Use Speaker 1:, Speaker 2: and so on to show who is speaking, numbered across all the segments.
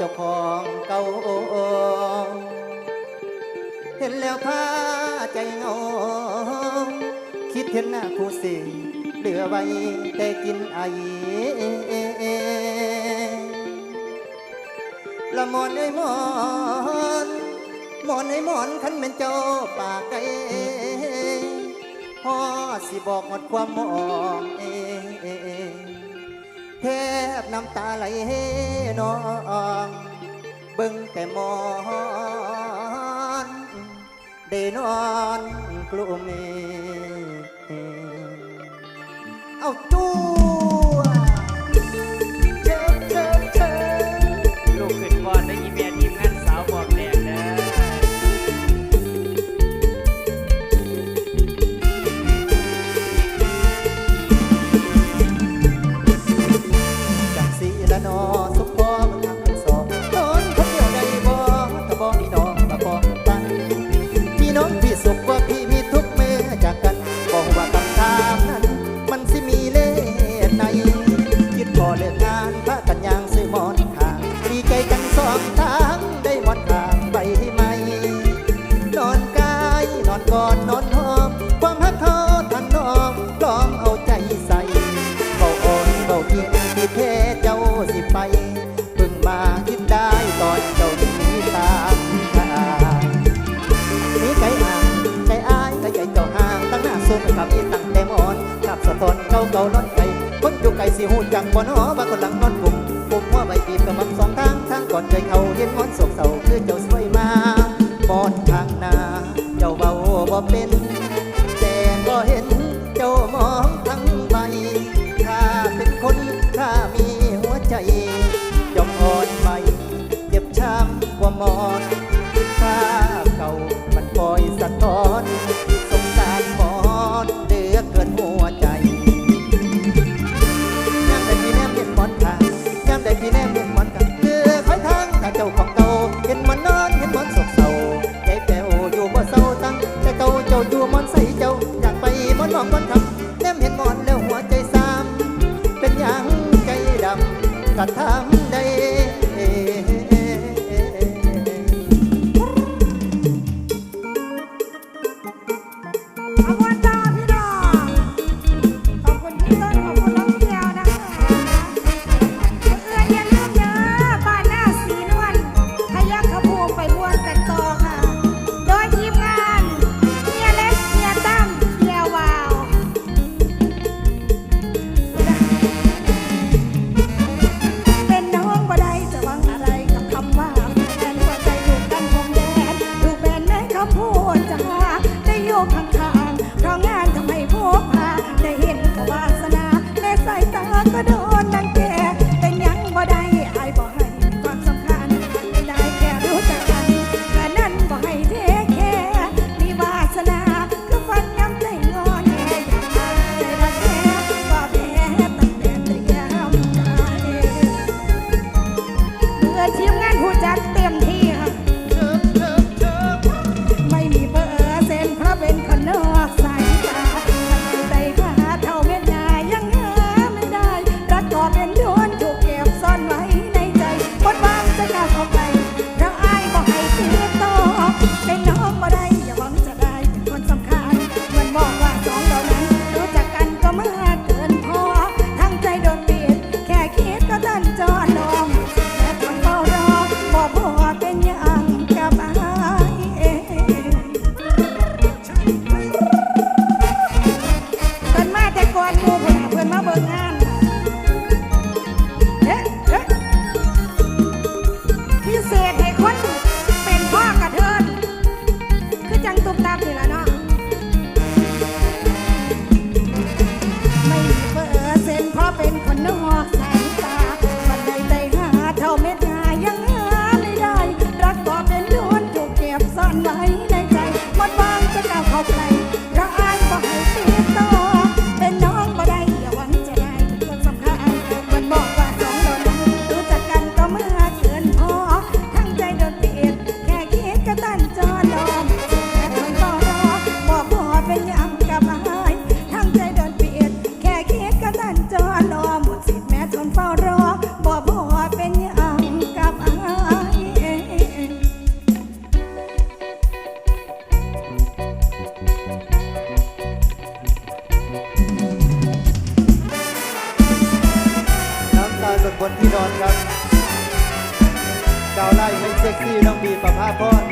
Speaker 1: เจ้าของเก่าเห็นแล้วท่าใจเงาคิดเห็นหน้าผู้สิเหลือไว้แต่กินไอละมอนไอมอนมอนไอมอนขันเป็นเจ้าปากไก่พ่อสิบอกหมดความมองเอ แทบน้ำตาไหลนองเบิ่งแต่มอนได้นอนกลุ่มเอาจู
Speaker 2: ก่อนนอ
Speaker 1: นหอมความฮักเธอทันน้องลองเอาใจใส่เบาอ่อนเบาอีกที่แท้เจ้าสิไปพึ่งมาคิดได้ตอนเจ้าหนีตาตานี่ไก่ห่างไก่อายไก่ใหญ่เจ้าห่างตั้งหน้าซุ่มกับอีตั้งแต่มอนกับสะท้อนเก่าเก่านอนไก่คนอยู่ไก่สิหูจังบ่นอว่าคนหลังนอนกลุ่มกลุ่มว่าใบบีบกระมังสองทางทางก่อนใจเขาเย็นงอนสกเศร้า Pedro. มเห็นบอนแล้วหัวใจซ้ำเป็นยังใจดำกระทำได้
Speaker 3: ดบนที่นอนครับ ดาไล่ให้เซ็กซี่ต้องบีประภาพร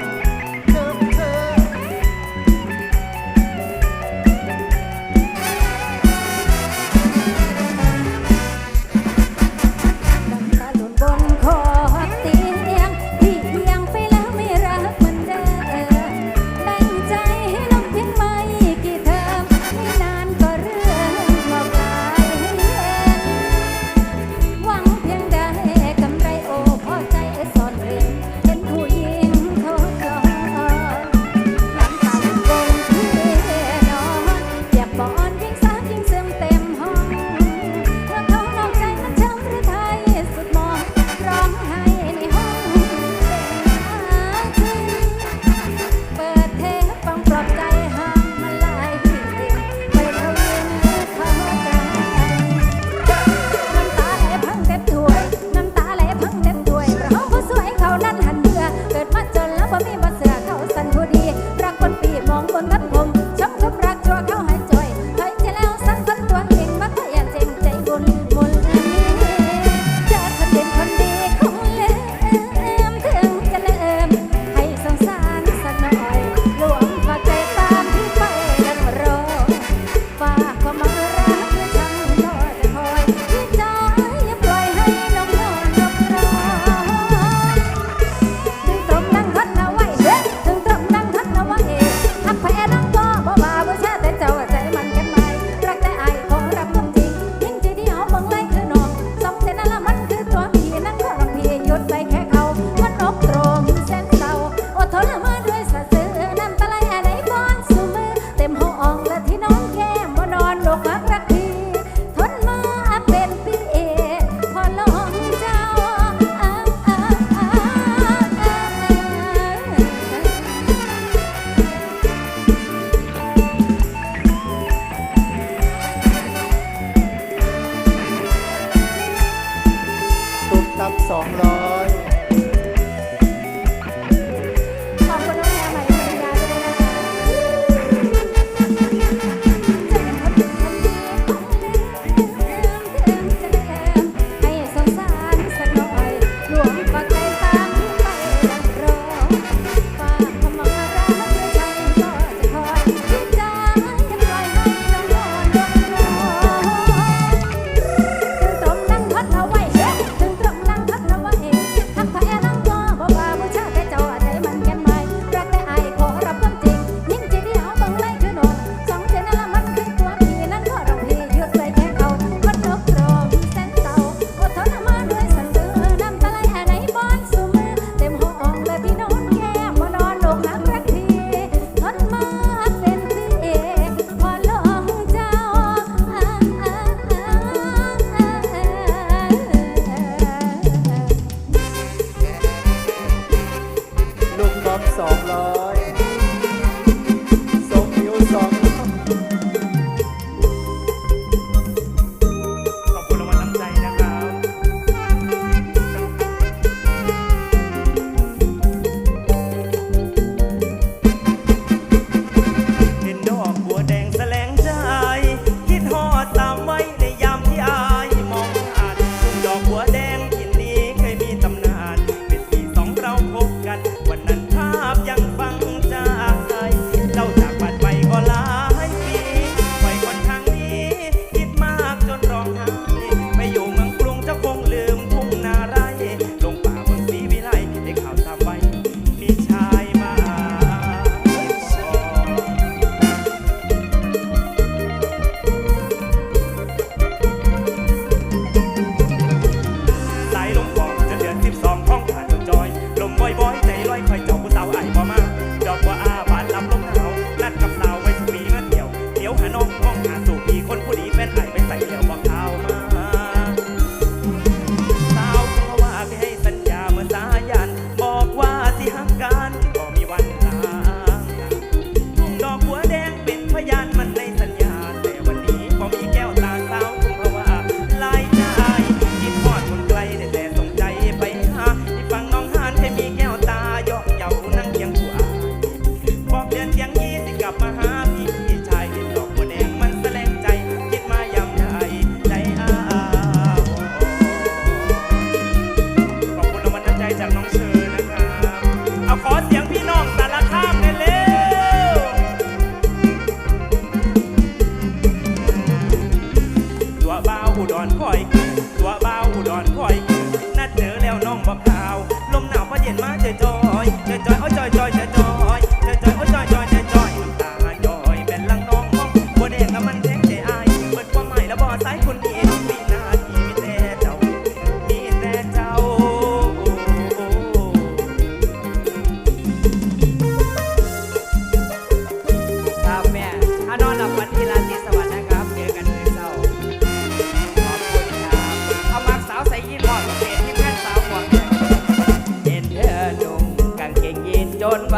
Speaker 3: ับสองร้อย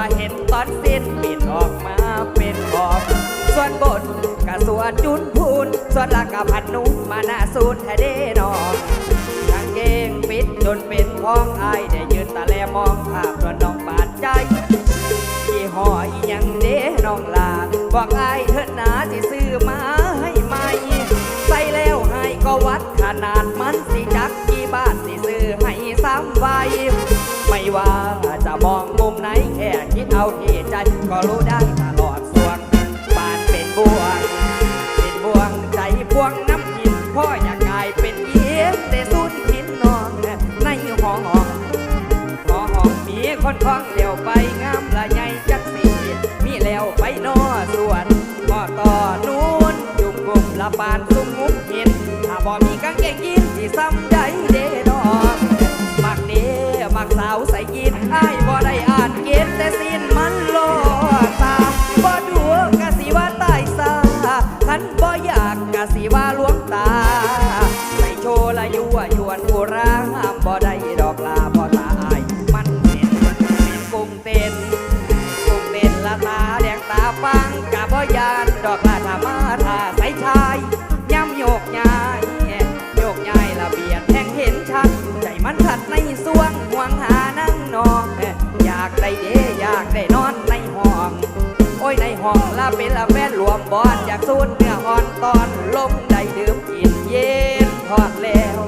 Speaker 3: ว่าเห็
Speaker 2: นตอนสิ้นปิดออกมาเป็นขอบส่วนบนกะส่วนจุนพูน ส่วนหลังกะพันนุ่มมาหน้าสูนแท้เด้นอนกางเกงปิดจนเป็นท้องอายได้ยืนตาแลมองภาพรวนน้องปาดใจที่ห่ออีหยังเด้น้องลาบอกอายเถิดนา ได้นอนในห้อง โอ้ยในห้องลาเป็นละแม่หลวมบอนอยากสูดเนื้ออ่อนตอนลงได้ดื่มกินเย็นทอดแล้ว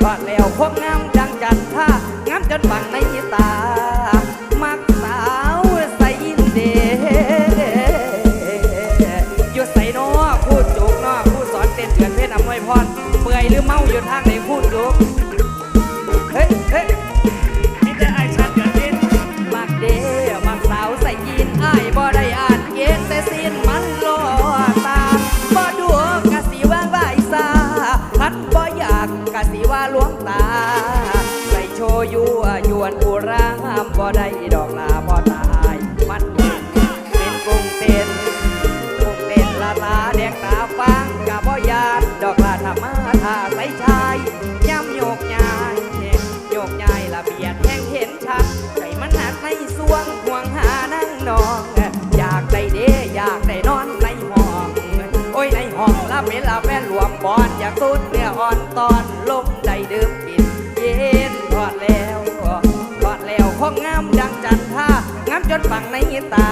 Speaker 2: ทอดแล้วพวกงามดังจันท่างามจนบังในตา ลาเมลา
Speaker 4: แม่
Speaker 2: หลวงบอนยากตุนเนื้ออ่อนตอนลงได้ดื่มกินเย็นทอดแล้วทอดแล้วของงามดังจันท่างามจนฝังในหินตา